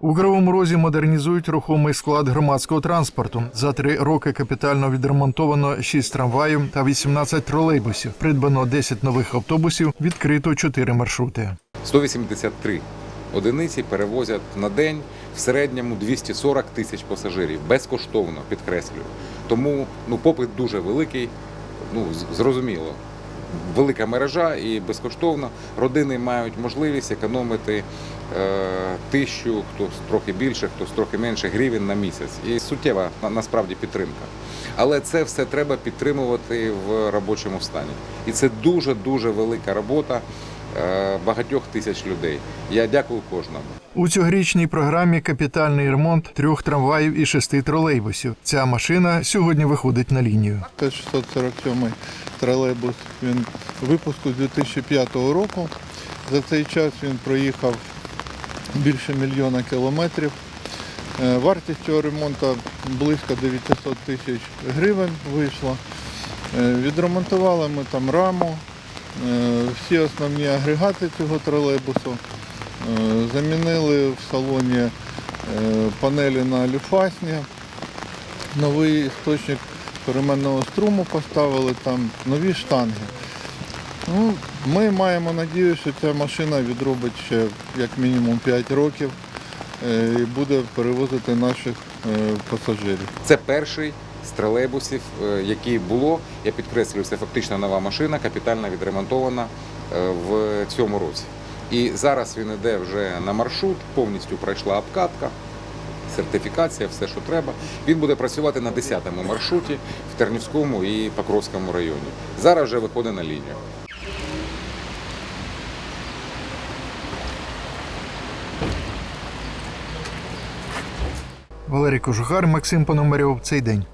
У Кривому Розі модернізують рухомий склад громадського транспорту. За три роки капітально відремонтовано 6 трамваїв та 18 тролейбусів. Придбано 10 нових автобусів, відкрито 4 маршрути. 183 одиниці перевозять на день в середньому 240 тисяч пасажирів безкоштовно, підкреслюю. Тому ну, попит дуже великий, ну зрозуміло. Велика мережа і безкоштовно родини мають можливість економити е, тисячу, хтось трохи більше, хтось трохи менше гривень на місяць. І суттєва на- насправді підтримка. Але це все треба підтримувати в робочому стані. І це дуже дуже велика робота багатьох тисяч людей. Я дякую кожному. У цьогорічній програмі капітальний ремонт трьох трамваїв і шести тролейбусів. Ця машина сьогодні виходить на лінію. Це 647 тролейбус. Він випуску з 2005 року. За цей час він проїхав більше мільйона кілометрів. Е, Вартість цього ремонту близько 900 тисяч гривень вийшла. Е, Відремонтували ми там раму, е, всі основні агрегати цього тролейбусу. Е, Замінили в салоні е, панелі на люфасні, новий істочник переменного струму поставили, там нові штанги. Ну, ми маємо надію, що ця машина відробить ще як мінімум 5 років е, і буде перевозити наших е, пасажирів. Це перший з тролейбусів, е, який було. Я підкреслюю, це фактично нова машина, капітально відремонтована е, в цьому році. І зараз він йде вже на маршрут, повністю пройшла обкатка, сертифікація, все, що треба. Він буде працювати на 10-му маршруті в Тернівському і Покровському районі. Зараз вже виходить на лінію. Валерій Кожухар, Максим Пономарьов. Цей день.